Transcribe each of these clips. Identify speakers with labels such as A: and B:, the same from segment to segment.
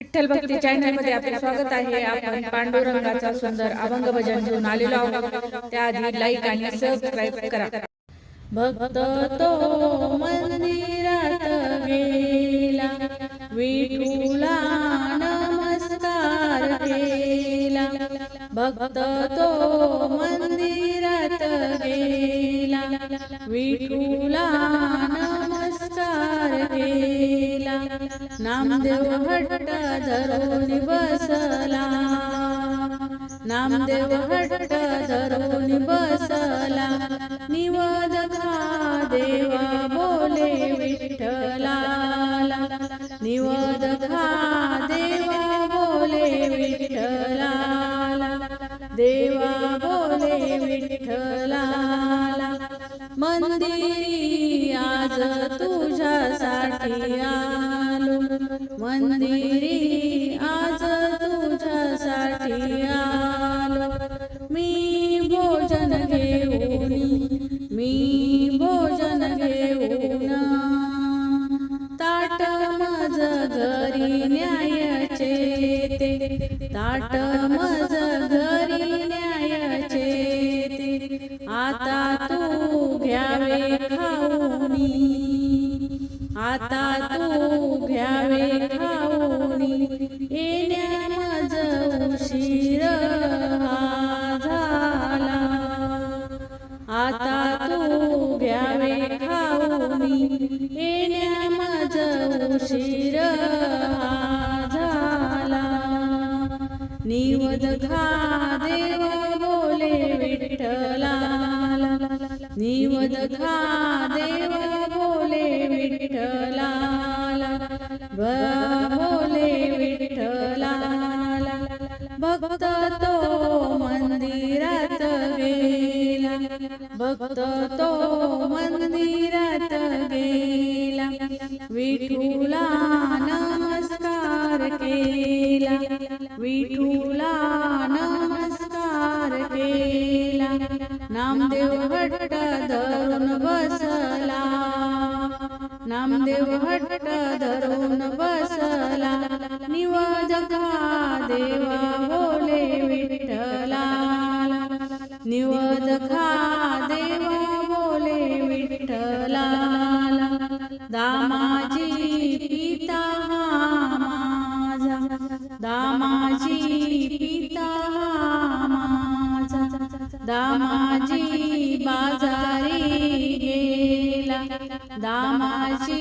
A: विठ्ठल भक्ती चॅनलमध्ये आपले स्वागत आहे. आपण पांडुरंगाचा सुंदर अभंग भजन घेऊन आलेलो आहोत. त्याआधी लाईक आणि सबस्क्राईब करा. भक्त तो मंदिरात गेला. विठूला नमस्कार केला. भक्त तो मंदिरात गेला. विठूला नमस्कार केला. नामदेव हट्ट धरून बसला. नामदेव हट्ट धरून बसला. निवद देव बोले विठ्ठलाला निवद देव बोले विठ्ठलाला देवा बोले विठ्ठलाला मंदिरी आज तुझ्यासाठी आलो. मंदिरी आज तुझ्यासाठी आलो. मी भोजन घेऊन मी भोजन घेऊन ताट मज घरी न्यायचे ते ताट मज घरी न्यायचे ते. आता तू घ्यावे आता तू घ्यावे खाऊनी येण्या मज उशीर झाला आता तू घ्यावे खाऊनी येण्या माझ उशीर झाला निवद खा देव बोले विठ्ठला निवद खा देव विठूला नमस्कार केला. विठूला नमस्कार केला. नामदेव भट्ट धरून बसला. नामदेव भट्ट धरून बसला. निवद जगा देवा बोले विठला निवद खा देवा बोले विठ्ठलाला दामाजी पिता माझा दामाजी पिता माझा दामाजी बाजारी गेला दामाजी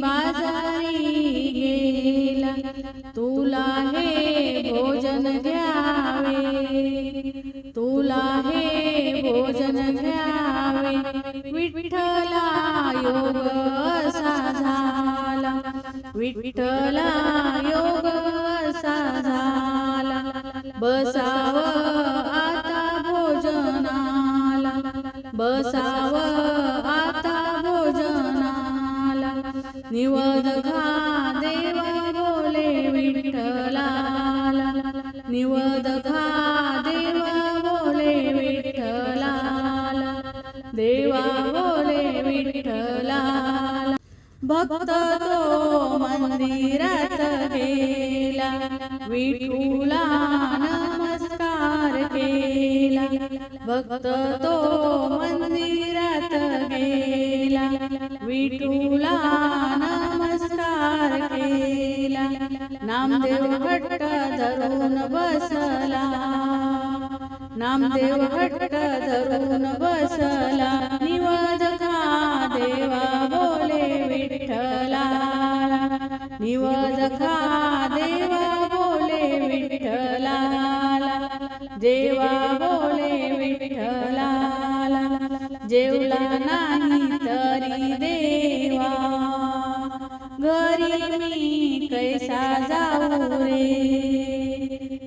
A: बाजारी गेला तुला हे भोजन घ्यावे तुला हे भोजन घ्यावे विठ्ठल विठ्ठला योग असा झाला बसाव आता भोजनाला बसाव आता भोजनाला. निवद खा देव बोले विठ्ठलाला निवद खा देव बोले विठ्ठलाला. देवा बोले विठ्ठलाला. भक्त तो मंदिरात गेला. विठुला नमस्कार केला. भक्त तो मंदिरात गेला. विठुला नमस्कार केला. नामदेव हट्ट धरून बसला. नामदेव हट्ट जेवला नाही तरी देवा. घरी मी कैसा जाऊ रे?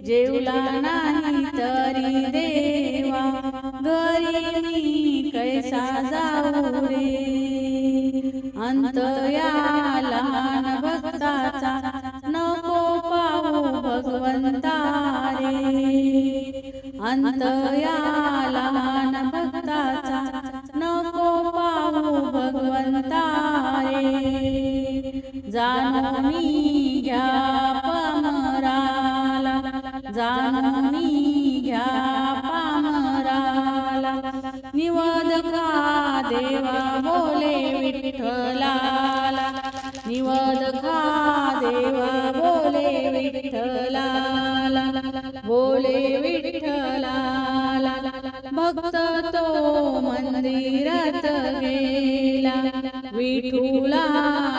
A: जेवला नाही तरी देवा. घरी मी कैसा जाऊ रे? अंतया लहान भक्ताचा नको पाहू भगवंता रे. अंतया लहान भक्ताचा जाणूनी घ्या पामराला निवदका देवा बोले विठ्ठलाला. निवदका देवा बोले विठ्ठलाला. बोले विठ्ठला भक्त तो मंदिरात गेला. विठूला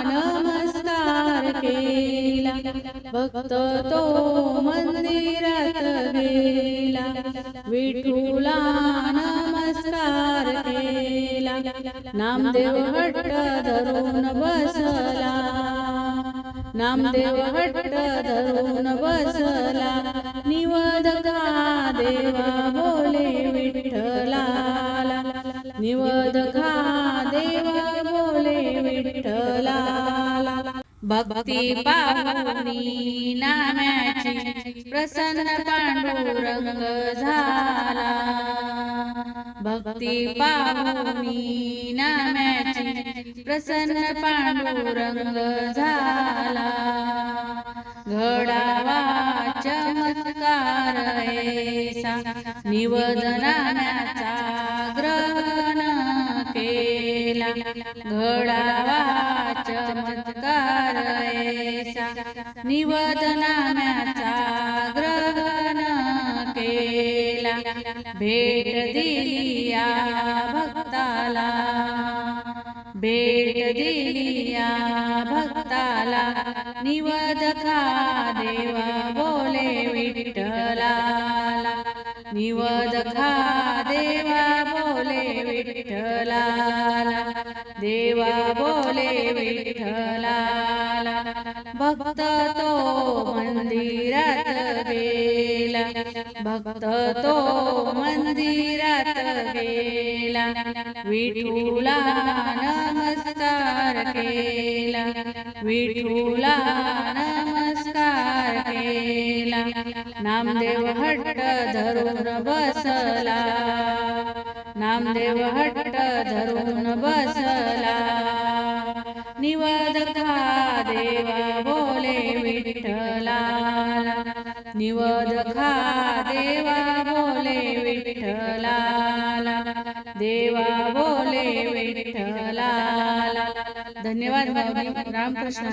A: नमस्कार केला. भक्त तो मंदिरात गेला. विठूला नमस्कार केला. नामदेव हट्ट धरून बसला. नामदेव हट्ट धरून बसला. निवदका देवा बोले विठ्ठलाला. निवदका देवा बोले विठ्ठलाला. भक्ती पाहुनी नाम्याची प्रसन्न पांडुरंग झाला. भक्ती पाहुनी नाम्याची प्रसन्न पांडुरंग झाला. घडावा चमत्कार ऐसा निवदनाचा ग्रहण केला. घडावा चमत्कार ऐसा निवदनाचा ग्रहण केला. भेट दिलिया भक्ताला भेट दिलिया भक्ताला निवद खा देवा? निवदका देवा बोले विठ्ठला देवा बोले विठ्ठला भक्त तो मंदिरात गेला. भक्त तो मंदिरात गेला. विठुला नमस्कार केला. विठुला नामदेव हट्ट धरून बसला. नामदेव हट्ट धरून बसला. निवदका देवा बोले निवद खा देवा बोले विठ्ठला. देवा बोले विठ्ठला. धन्यवाद रामकृष्ण